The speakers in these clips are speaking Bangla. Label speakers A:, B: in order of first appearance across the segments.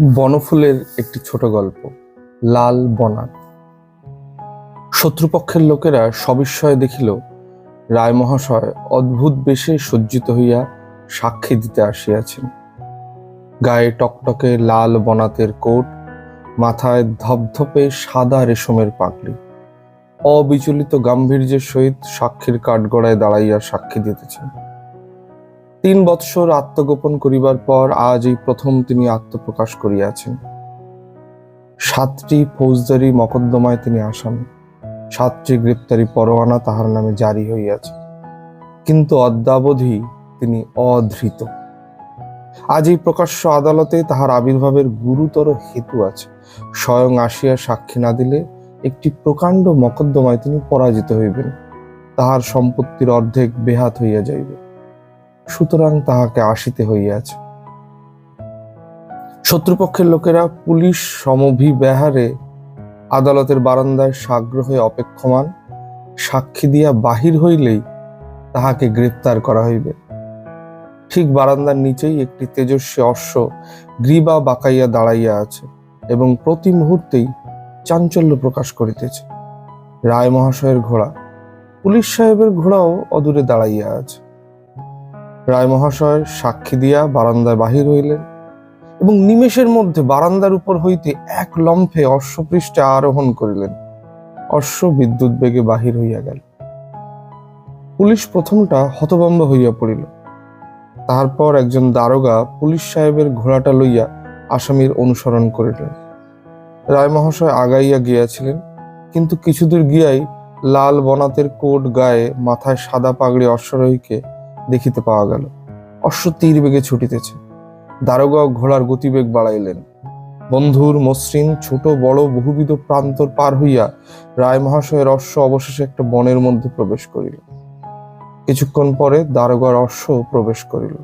A: বনফুলের একটি ছোট গল্প, লাল বনার শত্রুপক্ষের লোকেরা সবিস্ময়ে দেখিল, রায় মহাশয় অদ্ভুত বেশে সজ্জিত হইয়া সাক্ষী দিতে আসিয়াছেন। গায়ে টকটকে লাল বনাতের কোট, মাথায় ধপধপে সাদা রেশমের পাগড়ি। অবিচলিত গাম্ভীর্যের সহিত সাক্ষীর কাঠগড়ায় দাঁড়াইয়া সাক্ষী দিতেছেন। তিন বৎসর আত্মগোপন করিবার পর আজ এই প্রথম তিনি আত্মপ্রকাশ করিয়াছেন। সাতটি ফৌজদারি মকদ্দমায় তিনি আসামি সাতটি গ্রেপ্তারি পরোয়ানা তাহার নামে জারি হইয়াছে। কিন্তু অদ্যাবধি তিনি অধৃত। আজ এই প্রকাশ্য আদালতে তাহার আবির্ভাবের গুরুতর হেতু আছে। স্বয়ং আসিয়া সাক্ষী না দিলে একটি প্রকাণ্ড মকদ্দমায় তিনি পরাজিত হইবেন। তাহার সম্পত্তির অর্ধেক বেহাত হইয়া যাইবে। সুতরাং তাহাকে আসিতে হইয়াছে। শত্রুপক্ষের লোকেরা পুলিশ সমভিব্যাহারে আদালতের বারান্দায় সাগ্রহে অপেক্ষমান সাক্ষী দিয়া বাহির হইলেই তাহাকে গ্রেপ্তার করা হইবে। ঠিক বারান্দার নিচেই একটি তেজস্বী অশ্ব গ্রীবা বাঁকাইয়া দাঁড়াইয়া আছে এবং প্রতি মুহূর্তেই চাঞ্চল্য প্রকাশ করিতেছে। রায় মহাশয়ের ঘোড়া, পুলিশ সাহেবের ঘোড়াও অদূরে দাঁড়াইয়া আছে। রায় মহাশয় সাক্ষী দিয়া বারান্দায় বাহির হইলেন এবং নিমেষের মধ্যে বারান্দার উপর হইতে এক লম্ফে অশ্বপৃষ্ঠে আরোহণ করিলেন। অশ্ব বিদ্যুৎ বেগে বাহির হইয়া গেল। পুলিশ প্রথমটা হতভম্ব হইয়া পড়িল। তারপর একজন দারোগা পুলিশ সাহেবের ঘোড়াটা লইয়া আসামির অনুসরণ করিলেন। রায় মহাশয় আগাইয়া গিয়াছিলেন, কিন্তু কিছুদূর গিয়াই লাল বনাতের কোট গায়ে মাথায় সাদা পাগড়ি অশ্বারোহীকে দেখিতে পাওয়া গেল। অশ্ব তীর বেগে ছুটিতেছে। দারোগা ঘোড়ার গতিবেগ বাড়াইলেন। বন্ধুর মসৃণ ছোট বড় বহুবিধ প্রান্তর পার হইয়া রায় মহাশয়ের অশ্ব অবশেষে একটা বনের মধ্যে প্রবেশ করিল। কিছুক্ষণ পরে দারোগার অশ্ব প্রবেশ করিল।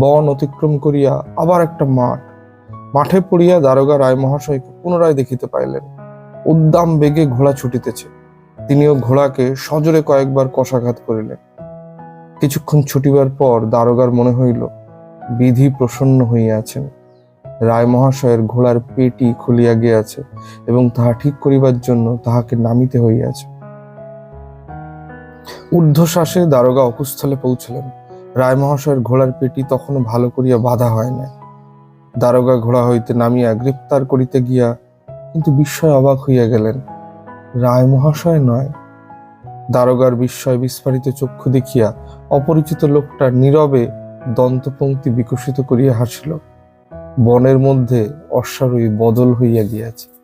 A: বন অতিক্রম করিয়া আবার একটা মাঠ। মাঠে পড়িয়া দারোগা রায় মহাশয়কে পুনরায় দেখিতে পাইলেন। উদ্দাম বেগে ঘোড়া ছুটিতেছে। তিনিও ঘোড়াকে সজোরে কয়েকবার কষাঘাত করিলেন। কিছুক্ষণ ছুটিবার পর দারোগার মনে হইল, বিধি প্রসন্ন হইয়াছেন রায় মহাশয়ের ঘোড়ার পেটি খুলিয়া গিয়াছে এবং তাহা ঠিক করিবার জন্য তাহাকে নামিতে হইয়াছে। ঊর্ধ্বশ্বাসে দারোগা অকুস্থলে পৌঁছলেন। রায় মহাশয়ের ঘোড়ার পেটি তখনও ভালো করিয়া বাধা হয় না দারোগা ঘোড়া হইতে নামিয়া গ্রেপ্তার করিতে গিয়া কিন্তু বিস্ময় অবাক হইয়া গেলেন। রায় মহাশয় নয় দারোগার বিস্ময় বিস্ফারিত চক্ষু দেখিয়া অপরিচিত লোকটা নীরবে দন্তপঙ্ক্তি বিকশিত করিয়া হাসিল। বনের মধ্যে অশ্বারোহী বদল হইয়া গিয়াছে।